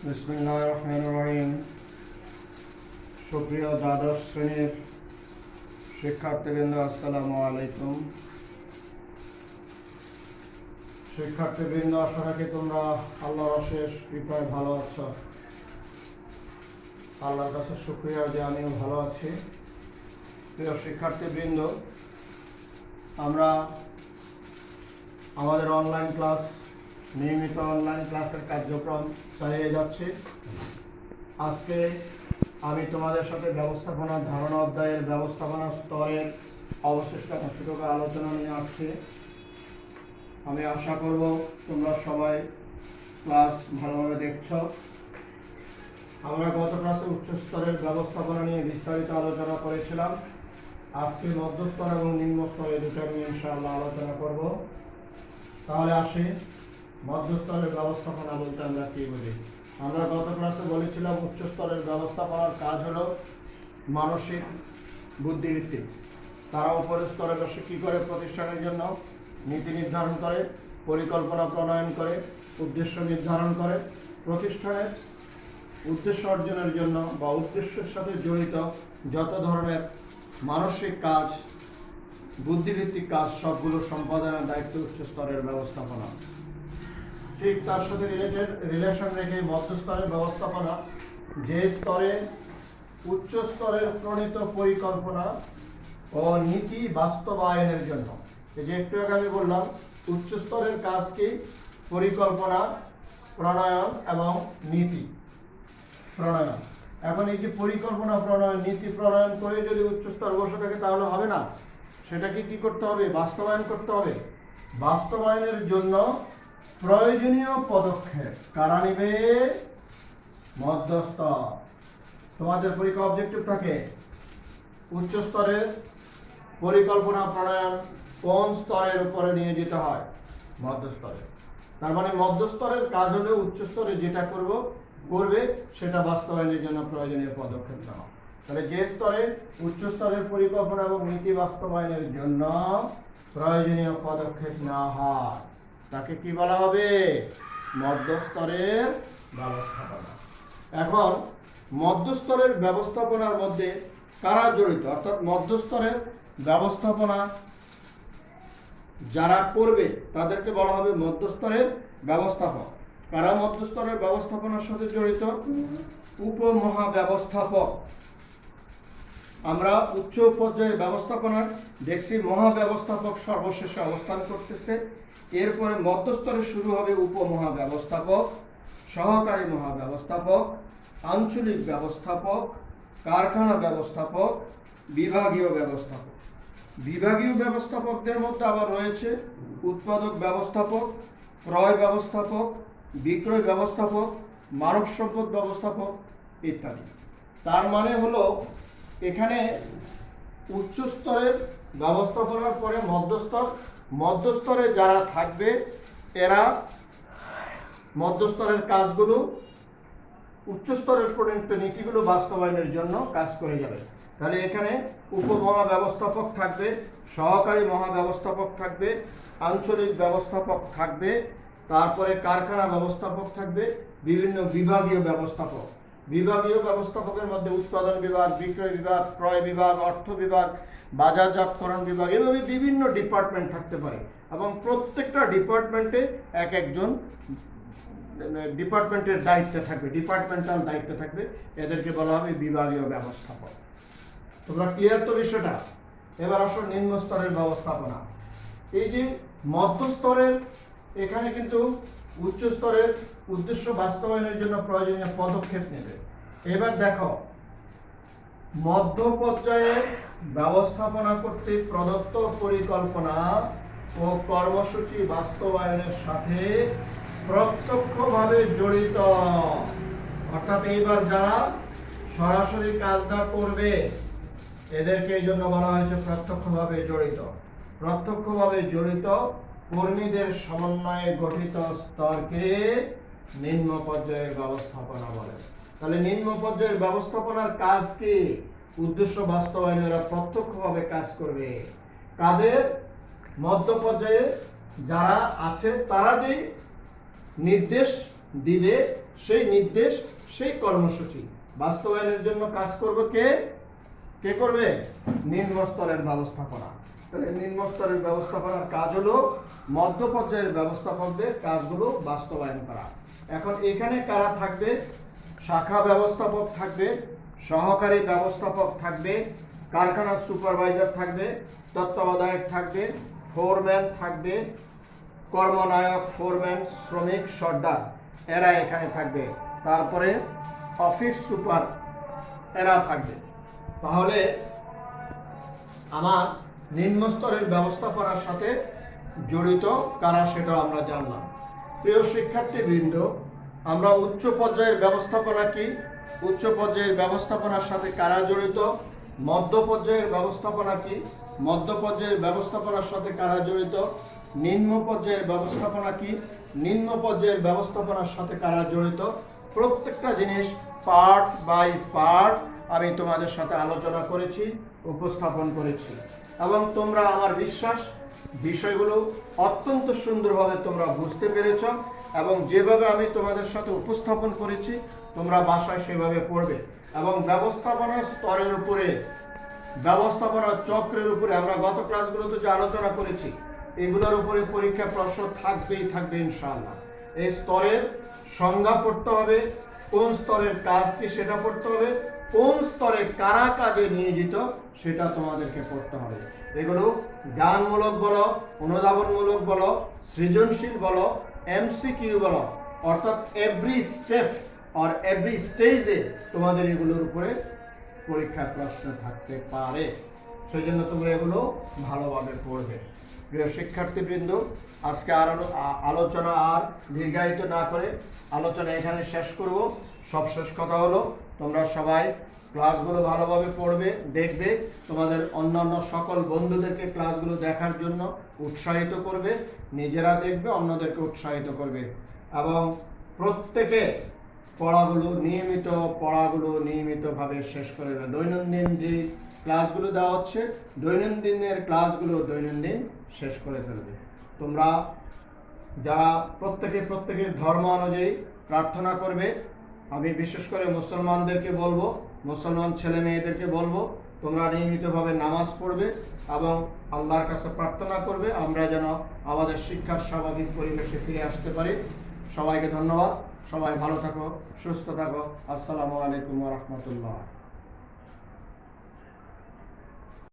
রহিম সুপ্রিয় দ্বাদশ শ্রেণির শিক্ষার্থীবৃন্দ, আসসালামু আলাইকুম। শিক্ষার্থীবৃন্দ, আশা রাখি তোমরা আল্লাহর অশেষ কৃপায় ভালো আছো। আল্লাহর কাছে শুক্রিয়া যে আমিও ভালো আছি। প্রিয় শিক্ষার্থীবৃন্দ, আমরা আমাদের অনলাইন ক্লাস নিয়মিত অনলাইন ক্লাসের কার্যক্রম চালিয়ে যাচ্ছি। আজকে আমি তোমাদের সাথে ব্যবস্থাপনা, ধারণা অধ্যায়ের ব্যবস্থাপনা স্তরের অবশিষ্ট অংশটুকু আলোচনা নিয়ে আসছি। আমি আশা করব তোমরা সবাই ক্লাস ভালোভাবে দেখছ। আমরা গত ক্লাসে উচ্চস্তরের ব্যবস্থাপনা নিয়ে বিস্তারিত আলোচনা করেছিলাম। আজকে মধ্যস্তর এবং নিম্ন স্তরে দুটো নিয়ে ইনশাআল্লাহ আলোচনা করব। তাহলে আসি। মধ্যস্তরের ব্যবস্থাপনা বলতে আমরা কি বলি আমরা গত ক্লাসে বলেছিলাম উচ্চস্তরের ব্যবস্থাপনার কাজ হলো মানসিক বুদ্ধিভিত্তিক তারা উপরের স্তরে বসে কী করে প্রতিষ্ঠানের জন্য নীতি নির্ধারণ করে, পরিকল্পনা প্রণয়ন করে, উদ্দেশ্য নির্ধারণ করে, প্রতিষ্ঠানের উদ্দেশ্য অর্জনের জন্য বা উদ্দেশ্যের সাথে জড়িত যত ধরনের মানসিক কাজ বুদ্ধিভিত্তিক কাজ, সবগুলো সম্পাদনের দায়িত্ব উচ্চ স্তরের ব্যবস্থাপনা। ঠিক তার সাথে রিলেটেড রিলেশন রেখে মধ্য স্তরের ব্যবস্থাপনা, যে স্তরে উচ্চ স্তরের প্রণীত পরিকল্পনা ও নীতি বাস্তবায়নের জন্য। এই যে একটু আগে আমি বললাম, উচ্চ স্তরের কাজ কি? পরিকল্পনা, প্রণয়ন এবং নীতি। প্রণয়ন। এখন এই যে পরিকল্পনা, প্রণয়ন, নীতি প্রণয়ন করে যদি উচ্চ স্তর বসে থাকে তাহলে হবে না। সেটাকে কি করতে হবে? বাস্তবায়ন করতে হবে। বাস্তবায়নের জন্য প্রয়োজনীয় পদক্ষেপ কারা নিবে? মধ্যস্থ। তোমাদের পরীক্ষা অবজেক্টিভ থাকে। উচ্চ স্তরের পরিকল্পনা প্রণয়ন কোন স্তরের উপরে নিয়ে যেতে হয়? মধ্যস্তরে তার মানে মধ্যস্তরের কাজ হলে উচ্চ স্তরে যেটা করব, করবে, সেটা বাস্তবায়নের জন্য প্রয়োজনীয় পদক্ষেপ নেওয়া। তাহলে যে স্তরে উচ্চ স্তরের পরিকল্পনা এবং নীতি বাস্তবায়নের জন্য প্রয়োজনীয় পদক্ষেপ নেওয়া হয়। তাকে কি বলা হবে? মধ্যস্তরের ব্যবস্থাপনা। এখন মধ্যস্তরের ব্যবস্থাপনার মধ্যে কারা জড়িত? অর্থাৎ মধ্যস্তরের ব্যবস্থাপনা যারা করবে তাদেরকে বলা হবে মধ্যস্তরের ব্যবস্থাপক। কারা মধ্যস্তরের ব্যবস্থাপনার সাথে জড়িত? উপমহা ব্যবস্থাপক আমরা উচ্চ পর্যায়ের ব্যবস্থাপনার দেখছি মহা ব্যবস্থাপক সর্বশেষে অবস্থান করতেছে। এরপরে মধ্যস্তরে শুরু হবে উপমহা ব্যবস্থাপক, সহকারী মহা ব্যবস্থাপক, আঞ্চলিক ব্যবস্থাপক, কারখানা ব্যবস্থাপক, বিভাগীয় ব্যবস্থাপক। বিভাগীয় ব্যবস্থাপকদের মধ্যে আবার রয়েছে উৎপাদক ব্যবস্থাপক, ক্রয় ব্যবস্থাপক, বিক্রয় ব্যবস্থাপক, মানব সম্পদ ব্যবস্থাপক ইত্যাদি। তার মানে হলো এখানে উচ্চ স্তরের ব্যবস্থাপনার পরে মধ্যস্তর মধ্যস্তরে যারা থাকবে, এরা মধ্যস্তরের কাজগুলো উচ্চস্তরের পর্যন্ত নীতিগুলো বাস্তবায়নের জন্য কাজ করে যাবে। তাহলে এখানে উপমহা ব্যবস্থাপক থাকবে, সহকারী মহা ব্যবস্থাপক থাকবে, আঞ্চলিক ব্যবস্থাপক থাকবে, তারপরে কারখানা ব্যবস্থাপক থাকবে, বিভিন্ন বিভাগীয় ব্যবস্থাপক। বিভাগীয় ব্যবস্থাপকের মধ্যে উৎপাদন বিভাগ, বিক্রয় বিভাগ, ক্রয় বিভাগ, অর্থ বিভাগ বাজারজাতকরণ বিভাগ, এভাবে বিভিন্ন ডিপার্টমেন্ট থাকতে পারে এবং প্রত্যেকটা ডিপার্টমেন্টে এক একজন ডিপার্টমেন্টের দায়িত্বে থাকবে ডিপার্টমেন্টাল দায়িত্ব থাকবে। এদেরকে বলা হবে বিভাগীয় ব্যবস্থাপক। তোমরা ক্লিয়ার তো বিষয়টা? এবার আসো নিম্ন স্তরের ব্যবস্থাপনা। এই যে মধ্য স্তরের এখানে কিন্তু উচ্চ স্তরের উদ্দেশ্য বাস্তবায়নের জন্য প্রয়োজনীয় পদক্ষেপ নেবে। এবার দেখো মধ্য পর্যায়ে ব্যবস্থাপনা করতে প্রদত্ত পরিকল্পনা ও কর্মসূচি বাস্তবায়নের সাথে প্রত্যক্ষভাবে জড়িত। অর্থাৎ এইবার যারা সরাসরি কাজটা করবে, এদেরকে এই জন্য বলা হয়েছে প্রত্যক্ষভাবে জড়িত। প্রত্যক্ষভাবে জড়িত কর্মীদের সমন্বয়ে গঠিত স্তরকে নিম্ন পর্যায়ের ব্যবস্থাপনা বলে। তাহলে নিম্ন পর্যায়ের ব্যবস্থাপনার কাজ কি? উদ্দেশ্য বাস্তবায়নে ওরা প্রত্যক্ষভাবে কাজ করবে। কাদের? মধ্য পর্যায়ে যারা আছে, তারা যে নির্দেশ দিবে, সেই নির্দেশ, সেই কর্মসূচি বাস্তবায়নের জন্য কাজ করবে কে? কে করবে? নিম্ন স্তরের ব্যবস্থাপনা। তাহলে নিম্ন স্তরের ব্যবস্থাপনার কাজ হলো মধ্য পর্যায়ের ব্যবস্থাপকদের কাজগুলো বাস্তবায়ন করা। এখন এখানে কারা থাকবে? শাখা ব্যবস্থাপক থাকবে, সহকারী ব্যবস্থাপক থাকবে কারখানার সুপারভাইজার থাকবে, তত্ত্বাবধায়ক থাকবে, ফোরম্যান থাকবে, কর্মনায়ক, ফোরম্যান, শ্রমিক, সর্দার, এরা এখানে থাকবে। তারপরে অফিস সুপার, এরা থাকবে। তাহলে আমার নিম্ন স্তরের ব্যবস্থাপনার সাথে জড়িত কারা সেটা আমরা জানলাম। প্রিয় শিক্ষার্থীবৃন্দ, আমরা উচ্চ পর্যায়ের ব্যবস্থাপনা কি? উচ্চ পর্যায়ের ব্যবস্থাপনার সাথে কারা জড়িত? মধ্য পর্যায়ের ব্যবস্থাপনা কি? মধ্য পর্যায়ের ব্যবস্থাপনার সাথে কারা জড়িত? নিম্ন পর্যায়ের ব্যবস্থাপনা কি? নিম্ন পর্যায়ের ব্যবস্থাপনার সাথে কারা জড়িত? প্রত্যেকটা জিনিস পার্ট বাই পার্ট আমি তোমাদের সাথে আলোচনা করেছি, উপস্থাপন করেছি। এবং তোমরা আমার বিশ্বাস, বিষয়গুলো অত্যন্ত সুন্দরভাবে তোমরা বুঝতে পেরেছ এবং যেভাবে আমি তোমাদের সাথে উপস্থাপন করেছি, তোমরা বাসায় সেভাবে পড়বে এবং ব্যবস্থাপনার স্তরের উপরে ব্যবস্থাপনা চক্রের উপরে আমরা গত ক্লাসগুলোতে যে আলোচনা করেছি, এগুলোর উপরে পরীক্ষা প্রশ্ন থাকবেই থাকবে ইনশাআল্লাহ। এই স্তরের সংজ্ঞা পড়তে হবে, কোন স্তরের কাজ কি সেটা পড়তে হবে কোন স্তরে কারা কাজে নিয়োজিত, সেটা তোমাদেরকে পড়তে হবে। এগুলো জ্ঞানমূলক বলো, অনুধাবনমূলক বলো, সৃজনশীল বলো, এমসিকিউ বলো, অর্থাৎ এভরি স্টেপ আর এভরি স্টেজে তোমাদের এগুলোর উপরে পরীক্ষার প্রশ্ন থাকতে পারে। সেই জন্য তোমরা এগুলো ভালোভাবে পড়বে। প্রিয় শিক্ষার্থীবৃন্দ, আজকে আর আলোচনা আর দীর্ঘায়িত না করে আলোচনা এখানে শেষ করব। সব শেষ কথা হলো তোমরা সবাই ক্লাসগুলো ভালোভাবে পড়বে, দেখবে, তোমাদের অন্যান্য সকল বন্ধুদেরকে ক্লাসগুলো দেখার জন্য উৎসাহিত করবে, নিজেরা দেখবে, অন্যদেরকে উৎসাহিত করবে। এবং প্রত্যেকে পড়াগুলো নিয়মিত, পড়াগুলো নিয়মিতভাবে শেষ করে দৈনন্দিন যে ক্লাসগুলো দেওয়া হচ্ছে, দৈনন্দিনের ক্লাসগুলো দৈনন্দিন শেষ করে ফেলবে। তোমরা যারা প্রত্যেকে প্রত্যেকের ধর্ম অনুযায়ী প্রার্থনা করবে আমি বিশেষ করে মুসলমানদেরকে বলব, মুসলমান ছেলে মেয়েদেরকে বলব, তোমরা নিয়মিতভাবে নামাজ পড়বে এবং আল্লাহর কাছে প্রার্থনা করবে, আমরা যেন আমাদের শিক্ষার স্বাভাবিক পরিবেশে ফিরে আসতে পারি। সবাইকে ধন্যবাদ। সবাই ভালো থাকো, সুস্থ থাকো। আসসালামু আলাইকুম রহমতুল্লাহ।